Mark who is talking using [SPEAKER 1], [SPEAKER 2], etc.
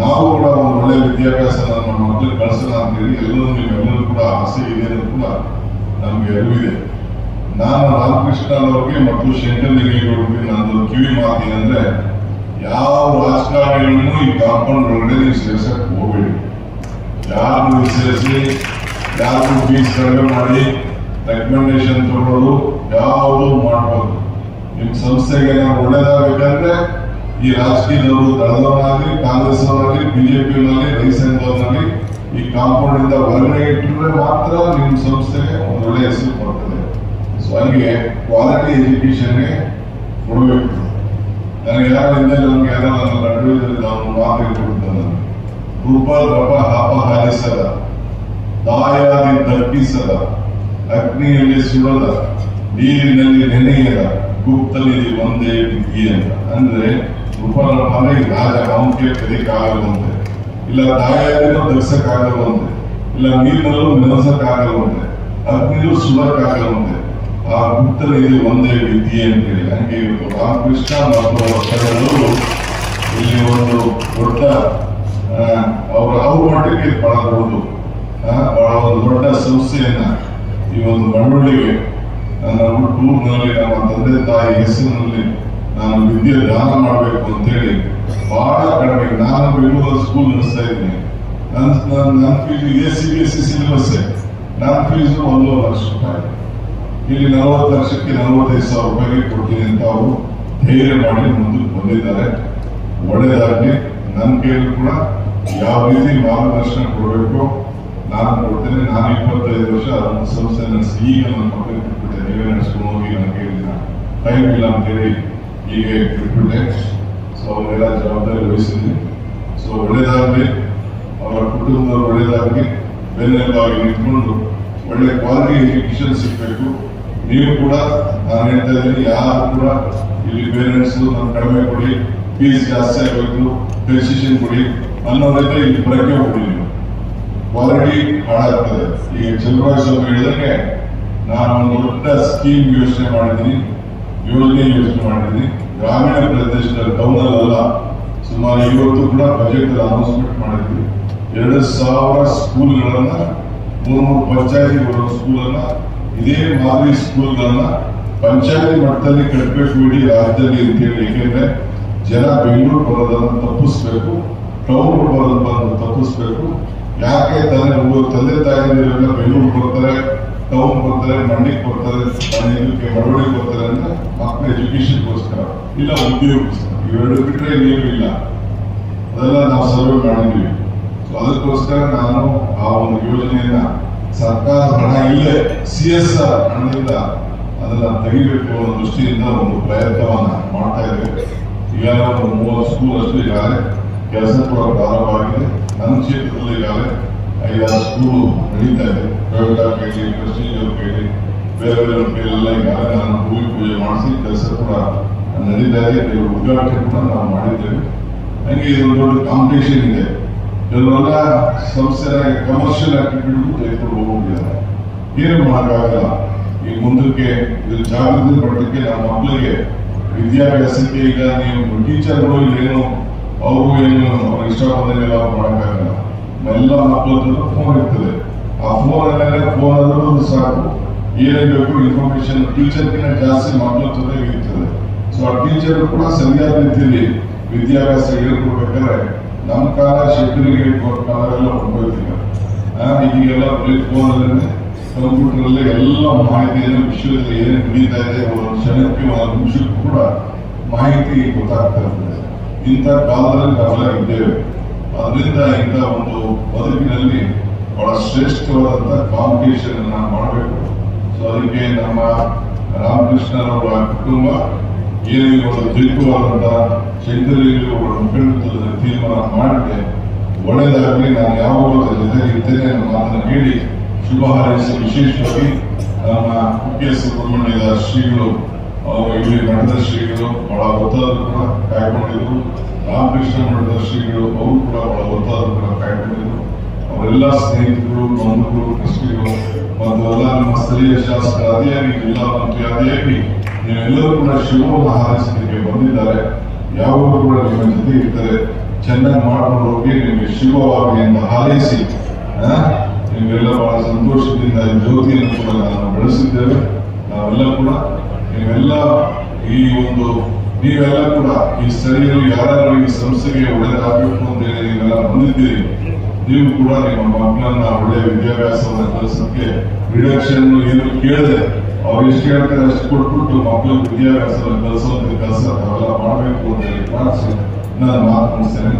[SPEAKER 1] ನಾವು ಕೂಡ ಒಂದು ಒಳ್ಳೆ ವಿದ್ಯಾಭ್ಯಾಸ ನಮ್ಮ ಮಕ್ಕಳಿಗೆ ಕಳಿಸೋಣ ಅಂತೇಳಿ ಎಲ್ಲರೂ ನೀವೆಲ್ಲರೂ ಕೂಡ ಆಸೆ ಇದೆ ಅನ್ನೋದು ಕೂಡ ನಮ್ಗೆ ಇದೆ. ನಾನು ರಾಮಕೃಷ್ಣ ಅವ್ರಿಗೆ ಮತ್ತು ಶಂಕರ್ ನಿಗೇಗೌಡರಿಗೆ ನಂದು ಕಿವಿ ಮಾತು ಏನಂದ್ರೆ, ಯಾವ ರಾಜಕಾರಣಿಗಳನ್ನು ಈ ಕಾಂಪೌಂಡ್ ಒಳಗಡೆ ನೀವು ಸೇರ್ಸಕ್ ಹೋಗ್ಬೇಡಿ. ಯಾರು ಸೇರಿಸಿ ಯಾರು ಫೀಸ್ ಕಡಿಮೆ ಮಾಡಿ ರೆಕಮೆಂಡೇಶನ್ ತಗೊಳ್ಳೋದು ಯಾವುದು ಮಾಡ್ಬೋದು ನಿಮ್ ಸಂಸ್ಥೆಗೆ ನಾವು ಒಳ್ಳೇದಾಗಬೇಕಂದ್ರೆ ಈ ರಾಜಕೀಯದವರು ದಳದವರಾಗಲಿ ಕಾಂಗ್ರೆಸ್ ಅವರಾಗಲಿ ಬಿಜೆಪಿಯವರಾಗಲಿ ರೈತರವರಾಗಲಿ ಈ ಕಾಂಪೌಂಡ್ ಇಂದ ಹೊರಗಡೆ ಇಟ್ಟರೆ ಮಾತ್ರ ನಿಮ್ಮ ಸಂಸ್ಥೆಗೆ ಒಂದು ಒಳ್ಳೆಯ ಹೆಸರು ಬರ್ತದೆ ಸೊ ಹಂಗೆ ಕ್ವಾಲಿಟಿ ಎಜುಕೇಶನ್ಗೆ ಕೊಡಬೇಕು. ನನಗೆ ಯಾರು ಹಿಂದೆ ನಮ್ಗೆ ಯಾರೋ ನಡುವೆ ನಾವು ಮಾತು ಕೊಡ್ತಾರೆ ರೂಪ ರಪ ಹಾಪ ಹಾರಿಸದ ದಾಯಾದಿ ತಪ್ಪಿಸದ ಅಗ್ನಿಯಲ್ಲಿ ಸುಡದ ನೀರಿನಲ್ಲಿ ನೆನೆಯದ ಗುಪ್ತನಿಧಿ ಒಂದೇ ವಿದ್ಯೆ ಅಂತ ಅಂದ್ರೆ ರೂಪರಪ ಅಂದ್ರೆ ರಾಜ ಅವನಿಗೆ ಕಲಿಯಕ್ಕಾಗಲ್ವಂತೆ ಇಲ್ಲ ದಾಯಾದಿನೂ ಧರಿಸಕ್ಕಾಗಲ್ವಂತೆ ಇಲ್ಲ ನೀರಿನಲ್ಲೂ ನೆನೆಸಕ್ಕಾಗಲ್ವಂತೆ ಅಗ್ನಿಯೂ ಸುಡಕ್ಕಾಗಲ್ವಂತೆ ಆ ಗುಪ್ತನಿಧಿ ಒಂದೇ ವಿದ್ಯೆ ಅಂತೇಳಿ ಹಂಗೆ ಇವತ್ತು ರಾಮಕೃಷ್ಣ ಮತ್ತು ಇಲ್ಲಿ ಒಂದು ದೊಡ್ಡ ಅವರ ಅವ್ರ ಮಟ್ಟಕ್ಕೆ ಬಹಳ ದೊಡ್ಡದು ಬಹಳ ಒಂದು ದೊಡ್ಡ ಸಂಸ್ಥೆಯನ್ನ ಈ ಒಂದು ಮಳವಳ್ಳಿಗೆ ನನ್ನ ಹುಟ್ಟೂರಿನಲ್ಲಿ ನಮ್ಮ ತಂದೆ ತಾಯಿ ಹೆಸರಿನಲ್ಲಿ ನಾನು ವಿದ್ಯೆ ದಾನ ಮಾಡಬೇಕು ಅಂತೇಳಿ ಬಹಳ ಕಡಿಮೆ. ನಾನು ಬೆಂಗಳೂರು ಸ್ಕೂಲ್ ನಡೆಸ್ತಾ ಇದ್ದೀನಿ ನನ್ನ ನನ್ನ fees A C B S C syllabus ನನ್ನ ಫೀಸ್ ಒಂದೂವರೆ ಲಕ್ಷ ರೂಪಾಯಿ. ಇಲ್ಲಿ ನಲವತ್ತು ಲಕ್ಷಕ್ಕೆ ನಲವತ್ತೈದು ಸಾವಿರ ರೂಪಾಯಿಗೆ ಕೊಡ್ತೀನಿ ಅಂತ ಅವರು ಧೈರ್ಯ ಮಾಡಿ ಮುಂದಕ್ಕೆ ಬಂದಿದ್ದಾರೆ. ಒಳ್ಳೆಯದಾಗಲಿ ನನ್ನ ಕೈಯಲ್ಲಿ ಕೂಡ ಯಾವ ರೀತಿ ಮಾರ್ಗದರ್ಶನ ಕೊಡಬೇಕು ನಾನು ಕೊಡ್ತೇನೆ. ನಾನು ಇಪ್ಪತ್ತೈದು ವರ್ಷ ಒಂದು ಸಂಸ್ಥೆ ನಡೆಸಿ ಈಗ ನನ್ನ ಮಕ್ಕಳಿಗೆ ಕೊಟ್ಟಿದ್ದೆ ನೀವೇ ನಡೆಸ್ಕೊಂಡು ಹೋಗಿ ಕೈಯಲ್ಲಿ ಟೈಮ್ ಇಲ್ಲ ಅಂತೇಳಿ ಈಗ ಬಿಟ್ಬಿಟ್ಟೆ ಸೊ ಅವರೆಲ್ಲ ಜವಾಬ್ದಾರಿ ವಹಿಸಿದ್ವಿ. ಸೊ ಒಳ್ಳೇದಾಗಲಿ, ಅವರ ಕುಟುಂಬದವರು ಒಳ್ಳೆಯದಾಗಲಿ ಬೆನ್ನೆಲುಬಾಗಿ ನಿಂತ್ಕೊಂಡು ಒಳ್ಳೆ ಕ್ವಾಲಿಟಿ ಎಜುಕೇಶನ್ ಸಿಗಬೇಕು. ನೀವು ಕೂಡ, ನಾನು ಹೇಳ್ತಾ ಇದ್ದೀನಿ, ಯಾರು ಕೂಡ ಇಲ್ಲಿ ಪೇರೆಂಟ್ಸ್ ನಾನು ಕಡಿಮೆ ಕೊಡಿ ಫೀಸ್ ಜಾಸ್ತಿ ಆಗಬೇಕು ಡೆಸಿಷನ್ ಕೊಡಿ ಅನ್ನೋದಕ್ಕೆ ಇಲ್ಲಿ ಬರಕ್ಕೆ ಹೋಗಿ ನೀವು. ಕ್ವಾಲಿಟಿ ಹಾಳಾಗ್ತದೆ. ಈಗ ಚಂದ್ರಬಾಬು ಸ್ವಾಮಿ ಹೇಳಿದಂಗೆ, ನಾನು ಒಂದು ದೊಡ್ಡ ಸ್ಕೀಮ್ ಯೋಚನೆ ಮಾಡಿದ್ದೀನಿ. ಯೋಜನೆ ಯೋಚನೆ ಮಾಡಿದ್ವಿ. ಗ್ರಾಮೀಣ ಪ್ರದೇಶದಲ್ಲಿ ಟೌನಲ್ಲೆಲ್ಲ ಸುಮಾರು ಇವತ್ತು ಕೂಡ ಬಜೆಟ್ ಅನೌನ್ಸ್ಮೆಂಟ್ ಮಾಡಿದ್ವಿ. ಎರಡು ಸಾವಿರ ಸ್ಕೂಲ್ಗಳನ್ನ ಮೂರು ಮೂರು ಪಂಚಾಯತಿ ಬರೋ ಸ್ಕೂಲನ್ನ, ಇದೇ ಮಾದರಿ ಸ್ಕೂಲ್ಗಳನ್ನ ಪಂಚಾಯತಿ ಮಟ್ಟದಲ್ಲಿ ಕಟ್ಟಬೇಕು ಇಡೀ ರಾಜ್ಯದಲ್ಲಿ ಅಂತೇಳಿ. ಏಕೆಂದ್ರೆ ಜನ ಬೆಂಗಳೂರು ಬರೋದನ್ನು ತಪ್ಪಿಸ್ಬೇಕು, ಟೌನ್ ಬರೋದನ್ನ ತಪ್ಪಿಸ್ಬೇಕು. ಯಾಕೆ ತಂದೆ ತಂದೆ ತಾಯಿಯಂದಿರೆಲ್ಲ ಬೆಂಗಳೂರು ಬರ್ತಾರೆ? ಟೌನ್ ಕೊಡ್ತಾರೆ, ಮಣ್ಣಿಗೆ ಕೊಡ್ತಾರೆ ಇದಕ್ಕೆ ಕೊಡ್ತಾರೆ ಅಂದ್ರೆ ಮಕ್ಕಳ ಎಜುಕೇಶನ್ಗೋಸ್ಕರ ಇಲ್ಲ, ಉದ್ಯೋಗಕ್ಕೋಸ್ಕರ. ಇವೆರಡು ಬಿಟ್ಟರೆ ಇನ್ನೇನು ಇಲ್ಲ. ಅದೆಲ್ಲ ನಾವು ಸರ್ವೆ ಮಾಡಿದ್ವಿ ಸೊ ಅದಕ್ಕೋಸ್ಕರ ನಾನು ಆ ಒಂದು ಯೋಜನೆಯನ್ನ ಸರ್ಕಾರ ಹಣ ಇಲ್ಲೇ ಸಿ ಎಸ್ ಆರ್ ಹಣದಿಂದ ಅದನ್ನ ತೆಗಿಬೇಕು ಅನ್ನೋ ದೃಷ್ಟಿಯಿಂದ ಒಂದು ಪ್ರಯತ್ನವನ್ನ ಮಾಡ್ತಾ ಇದ್ದೇವೆ ಈಗಾಗಲೇ ಒಂದು ಮೂವತ್ತು ಸ್ಕೂಲ್ ಅಷ್ಟು ಈಗಾಗಲೇ ಕೆಲಸ ಕೂಡ ಪ್ರಾರಂಭ ಆಗಿದೆ. ನನ್ನ ಕ್ಷೇತ್ರದಲ್ಲಿ ಈಗಾಗಲೇ ಐದಾರು ಸ್ಕೂಲು ನಡೀತಾ ಇದೆ. ಪ್ರೆಸ್ಟೀಜ್ ಅವ್ರ ಕೈಲಿ ಬೇರೆ ಬೇರೆ ಎಲ್ಲ ಈಗಾಗಲೇ ನಾನು ಭೂಮಿ ಪೂಜೆ ಮಾಡಿಸಿ ಕೆಲಸ ಕೂಡ ನಡೀತಾ ಇದೆ ಕೆಲವು ಉದ್ಘಾಟನೆ ಕೂಡ ನಾವು ಮಾಡಿದ್ದೇವೆ ಹಂಗೆ ಇದೊಂದು ದೊಡ್ಡ ಕಾಂಪಿಟೇಷನ್ ಇದೆ ಕೆಲವೆಲ್ಲ ಸಂಸ್ಥೆ ಕಮರ್ಷಿಯಲ್ ಆಕ್ಟಿವಿಟಿಗೂ ತೆಗೆದುಕೊಂಡು ಹೋಗಿದ್ದಾರೆ ಏನು ಮಾಡೋಕ್ಕಾಗಲ್ಲ ಈ ಮುಂದಕ್ಕೆ ಇದು ಜಾಗೃತಿ ಪಡಲಿಕ್ಕೆ ನಮ್ಮ ಮಕ್ಕಳಿಗೆ ವಿದ್ಯಾಭ್ಯಾಸಕ್ಕೆ ಈಗ ನೀವು ಟೀಚರ್ಗಳು ಏನು ಅವರು ಏನು ಅವ್ರಿಗೆ ಇಷ್ಟ ಮಾಡೋಕ್ಕಾಗಲ್ಲ ಎಲ್ಲ ಮಕ್ಕಳ ಹತ್ರ ಫೋನ್ ಇರ್ತದೆ ಆ ಫೋನ್ ಅಲ್ಲೇ ಫೋನ್ ಆದ್ರೂ ಸಾಕು ಏನೇನು ಬೇಕು ಇನ್ಫಾರ್ಮೇಶನ್ ಟೀಚರ್ಗಿಂತ ಜಾಸ್ತಿ ಮಕ್ಕಳ ಜೊತೆ ಇರ್ತದೆ ಸೊ ಆ ಟೀಚರ್ ಕೂಡ ಸರಿಯಾದ ರೀತಿಯಲ್ಲಿ ವಿದ್ಯಾಭ್ಯಾಸ ಹೇಳ್ಕೊಡ್ಬೇಕಾದ್ರೆ ನಮ್ಮ ಕಾಲ ಶೆಟ್ಟರಿಗೆ ಕಾಲೆಲ್ಲ ಹೊಂದೋಯ್ತಿಲ್ಲ ಈಗೆಲ್ಲ ಬರೀ ಫೋನಲ್ಲೇ ಕಂಪ್ಯೂಟರ್ ಅಲ್ಲಿ ಎಲ್ಲ ಮಾಹಿತಿಯನ್ನು ವಿಶ್ವದಲ್ಲಿ ಏನೇನು ನಡೀತಾ ಇದೆ ಒಂದು ಕ್ಷಣಕ್ಕೆ ಒಂದು ನಿಮಿಷಕ್ಕೂ ಕೂಡ ಮಾಹಿತಿ ಗೊತ್ತಾಗ್ತಾ ಇರ್ತದೆ ಇಂಥ ಕಾಲದಲ್ಲಿ ನಾವೆಲ್ಲ ಇದ್ದೇವೆ ಅದರಿಂದ ಇಂಥ ಒಂದು ಬದುಕಿನಲ್ಲಿ ಬಹಳ ಶ್ರೇಷ್ಠವಾದಂತಹ ಕಾಂಪಿಟೇಷನ್ ಅನ್ನ ಮಾಡಬೇಕು. ಸೊ ಅದಕ್ಕೆ ನಮ್ಮ ರಾಮಕೃಷ್ಣರವರ ಕುಟುಂಬ ಏನೇನು ಈ ಒಂದು ಅವರ ತೀರ್ಮಾನ ಮಾಡಿದೆ ಒಳ್ಳೆಯದಾಗಲಿ, ನಾನು ಅದರ ಜೊತೆ ಇರ್ತೇನೆ ಅನ್ನೋ ಮಾತನ್ನು ಹೇಳಿ ಶುಭ ಹಾರೈಸಿ ವಿಶೇಷವಾಗಿ ನಮ್ಮ ಕುಕ್ಕೆ ಸುಬ್ರಹ್ಮಣ್ಯದ ಶ್ರೀಗಳು ಇಲ್ಲಿ ಮಠದ ಶ್ರೀಗಳು ಬಹಳ ಒತ್ತಾದ ಕೂಡ ಕಾಯ್ಕೊಂಡಿದ್ರು. ರಾಮಕೃಷ್ಣ ಮಠದ ಶ್ರೀಗಳು, ಅವರು ಕೂಡ ಬಹಳ ಒತ್ತಾದ ಕೂಡ ಕಾಯ್ಕೊಂಡಿದ್ರು. ಅವರೆಲ್ಲ ಸ್ನೇಹಿತರು, ಬಂಧುಗಳು ಕಷ್ಟಗಳು ಮತ್ತು ಎಲ್ಲ ನಮ್ಮ ಸ್ಥಳೀಯ ಶಾಸಕರ ಅಧಿಯಾಗಿ ಜಿಲ್ಲಾ ಮಂತ್ರಿ ಅಧಿಯಾಗಿ ನೀವೆಲ್ಲರೂ ಕೂಡ ಶಿವವನ್ನು ಹಾರೈಸಲಿಕ್ಕೆ ಬಂದಿದ್ದಾರೆ. ಯಾವಾಗ ಕೂಡ ನಿಮ್ಮ ಜೊತೆ ಇರ್ತಾರೆ. ಚೆನ್ನಾಗಿ ಮಾಡ್ಕೊಂಡು ಹೋಗಿ ನಿಮಗೆ ಶಿವವಾಗಿ ಎಂದು ಹಾರೈಸಿ ನೀವೆಲ್ಲ ಬಹಳ ಸಂತೋಷದಿಂದ ಜ್ಯೋತಿಯನ್ನು ಕೂಡ ನಾವು ಬೆಳೆಸಿದ್ದೇವೆ. ನಾವೆಲ್ಲ ಕೂಡ ನೀವೆಲ್ಲ ಈ ಒಂದು, ನೀವೆಲ್ಲ ಕೂಡ ಈ ಸ್ಥಳೀಯರು ಯಾರು ಈ ಸಂಸ್ಥೆಗೆ ಒಳ್ಳೆಯದಾಗಬೇಕು ಅಂತ ಹೇಳಿ ನೀವೆಲ್ಲ ಬಂದಿದ್ದೀರಿ. ನೀವು ಕೂಡ ನಿಮ್ಮ ಮಕ್ಕಳನ್ನ ಒಳ್ಳೆಯ ವಿದ್ಯಾಭ್ಯಾಸವನ್ನು ಕಲಿಸಕ್ಕೆ ರಿಡಕ್ಷನ್ ಏನು ಕೇಳಿದೆ ಅವ್ರು ಎಷ್ಟು ಹೇಳ್ತಾರೆ ಅಷ್ಟು ಕೊಟ್ಬಿಟ್ಟು ಮಕ್ಕಳು ವಿದ್ಯಾಭ್ಯಾಸವನ್ನು ಕಲಿಸುವಂತ ಕೆಲಸ ತಾವೆಲ್ಲ ಮಾಡಬೇಕು ಅಂತ ಹೇಳಿ ನಾನು ಮಾತು ಮುಗಿಸ್ತೇನೆ